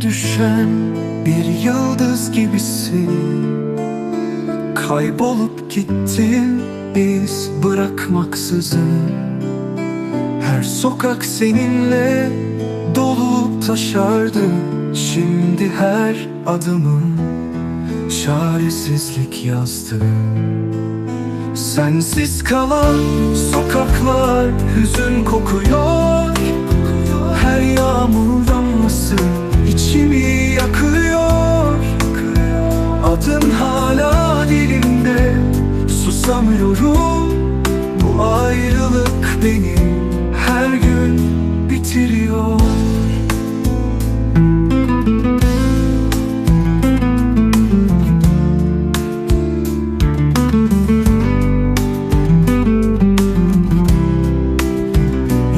düşen bir yıldız gibisin. Kaybolup gittin biz bırakmaksızın. Her sokak seninle dolup taşardı. Şimdi her adımın çaresizlik yazdı. Sensiz kalan sokaklar hüzün kokuyor. Her yağmur damlası susamıyorum Bu ayrılık beni her gün bitiriyor.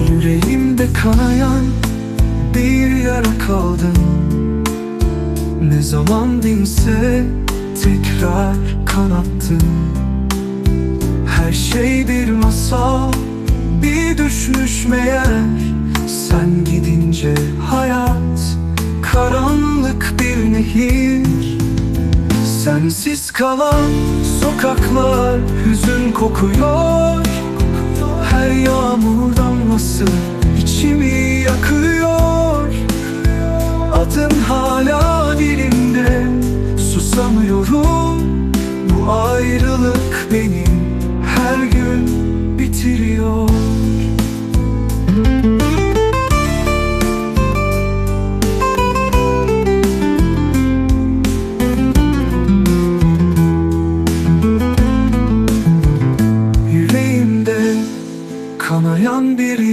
Yüreğimde kanayan bir yara kaldın Ne zaman dinse tekrar kanattın Her şey bir masal bir düşmüş meğer Sen gidince hayat karanlık bir nehir. Sensiz kalan sokaklar hüzün kokuyor. Her yağmur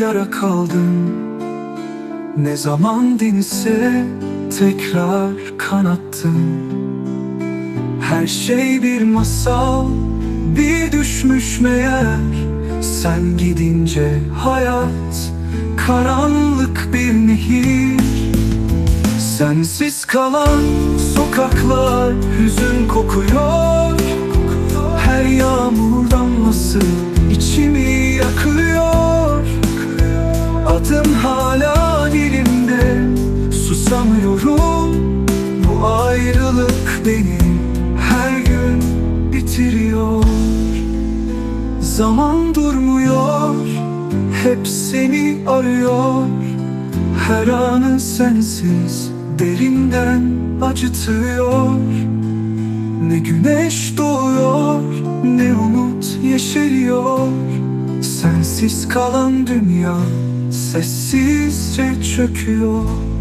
yara kaldın. Ne zaman dinse tekrar kanattın. Her şey bir masal bir düşmüş meğer. Sen gidince hayat karanlık bir nehir. Sensiz kalan sokaklar hüzün kokuyor. Her yağmur damlası susamıyorum Bu ayrılık beni her gün bitiriyor. Zaman durmuyor hep seni arıyor. Her anın sensiz derinden acıtıyor. Ne güneş doğuyor ne umut yeşeriyor. Sensiz kalan dünya sessizce çöküyor